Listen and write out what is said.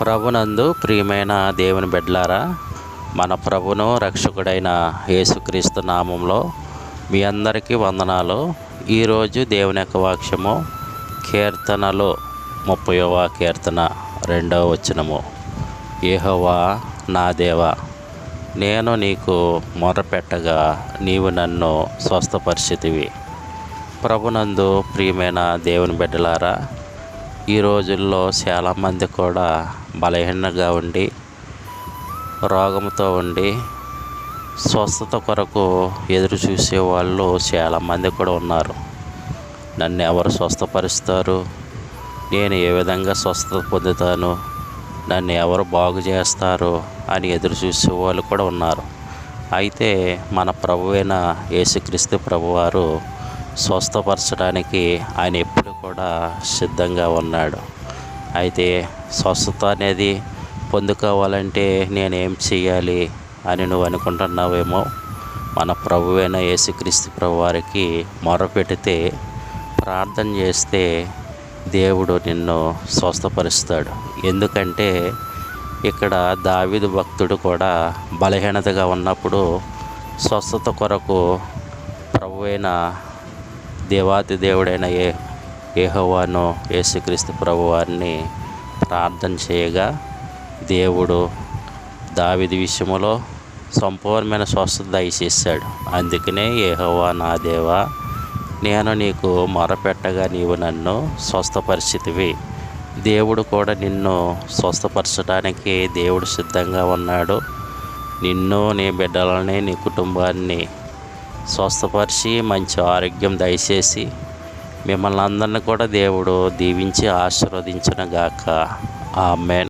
ప్రభునందు ప్రియమైన దేవుని బిడ్డలారా మన ప్రభును రక్షకుడైన యేసుక్రీస్తు నామంలో మీ అందరికీ వందనాలు. ఈరోజు దేవుని యొక్క వాక్యము కీర్తనలో ముప్పైవ కీర్తన రెండవ వచనము. ఏహోవా నా దేవా నేను నీకు మొరపెట్టగా నీవు నన్ను స్వస్థపరిచితివి. ప్రభునందు ప్రియమైన దేవుని బిడ్డలారా ఈ రోజుల్లో చాలామంది కూడా బలహీనంగా ఉండి రోగంతో ఉండి స్వస్థత కొరకు ఎదురు చూసే వాళ్ళు చాలామంది కూడా ఉన్నారు. నన్ను ఎవరు స్వస్థపరుస్తారు? నేను ఏ విధంగా స్వస్థత పొందుతాను? నన్ను ఎవరు బాగు చేస్తారు? అని ఎదురు చూసే వాళ్ళు కూడా ఉన్నారు. అయితే మన ప్రభువైన యేసుక్రీస్తు ప్రభువారు స్వస్థపరచడానికి ఆయన ఎప్పుడు కూడా సిద్ధంగా ఉన్నాడు. అయితే స్వస్థత అనేది పొందుకోవాలంటే నేనేం చేయాలి అని నువ్వు అనుకుంటున్నావేమో? మన ప్రభువైన యేసుక్రీస్తు ప్రభు వారికి మొరపెడితే ప్రార్థన చేస్తే దేవుడు నిన్ను స్వస్థపరుస్తాడు. ఎందుకంటే ఇక్కడ దావిదు భక్తుడు కూడా బలహీనతగా ఉన్నప్పుడు స్వస్థత కొరకు ప్రభువైన దేవాతి దేవుడైన ఏ ఏహోవాను యేసుక్రీస్తు ప్రభువారిని ప్రార్థన చేయగా దేవుడు దావిది విషయంలో సంపూర్ణమైన స్వస్థత దయచేశాడు. అందుకనే ఏహోవా నా దేవా నేను నీకు మొరపెట్టగా నీవు నన్ను స్వస్థపరిచితివి. దేవుడు కూడా నిన్ను స్వస్థపరచడానికి దేవుడు సిద్ధంగా ఉన్నాడు. నిన్ను నీ బిడ్డలని నీ కుటుంబాన్ని స్వస్థపరిచి మంచి ఆరోగ్యం దయచేసి మిమ్మల్ని అందరిని కూడా దేవుడు దీవించి ఆశీర్వదించిన గాక ఆమెన్.